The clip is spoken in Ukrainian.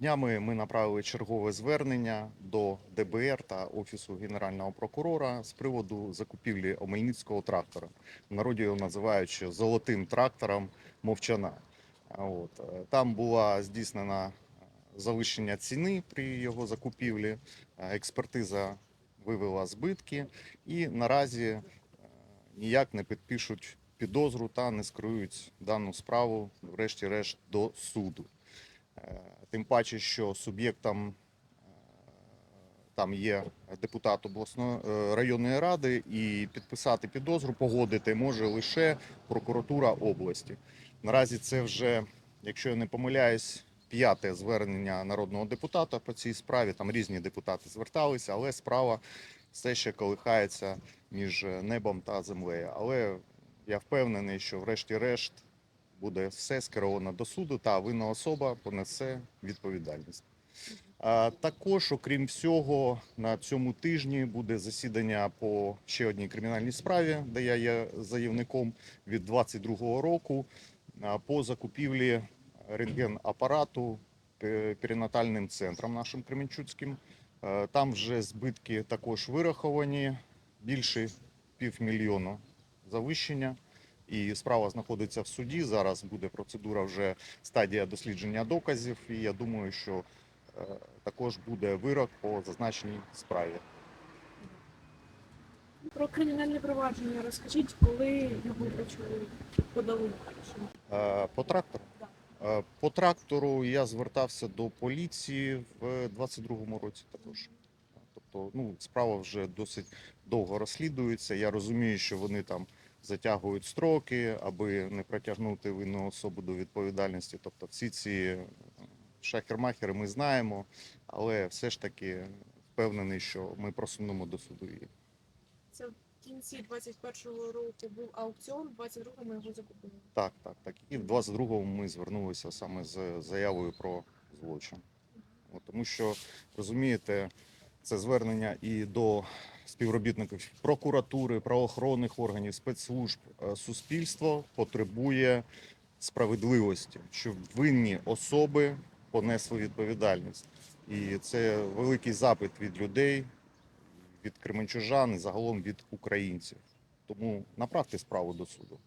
Днями ми направили чергове звернення до ДБР та Офісу Генерального прокурора з приводу закупівлі Омельницького трактора. В народі його називають золотим трактором мовчана. От. е, Там була здійснена е, завищення ціни при його закупівлі. Е, Експертиза вивела збитки і наразі ніяк не підпишуть підозру та не скерують дану справу, врешті-решт, до суду. Е, Тим паче, що суб'єктом е, там є депутат обласної е, районної ради, і підписати підозру, погодити може лише прокуратура області. Наразі це вже, якщо я не помиляюсь, п'яте звернення народного депутата по цій справі. Там різні депутати зверталися, але справа все ще колихається між небом та землею. Але я впевнений, що врешті-решт буде все скеровано до суду, та винна особа понесе відповідальність. Також, окрім всього, на цьому тижні буде засідання по ще одній кримінальній справі, де я є заявником від 22-го року по закупівлі рентген-апарату перинатальним центром нашим Кременчуцьким. Там вже збитки також вираховані більше півмільйона завищення. І справа знаходиться в суді. Зараз буде процедура вже стадія дослідження доказів. І я думаю, що е, також буде вирок по зазначеній справі. Про кримінальне провадження розкажіть, коли його почали подали. Е, По трактору. Е, По трактору я звертався до поліції в 22-му році також. Тобто, ну, справа вже досить довго розслідується. Я розумію, що вони там затягують строки, аби не притягнути винну особу до відповідальності. Тобто, всі ці е, шахер-махери ми знаємо, але все ж таки впевнений, що ми просунемо до суду її. Це в кінці 21-го року був аукціон, в 22-му ми його закупили. Так, так, так. І в 22-му ми звернулися саме з заявою про злочин. От, тому що, розумієте, це звернення і до співробітників прокуратури, правоохоронних органів, спецслужб. Е, Суспільство потребує справедливості, щоб винні особи понесли відповідальність. І це великий запит від людей, від кременчужан загалом від українців. Тому направте справу до суду.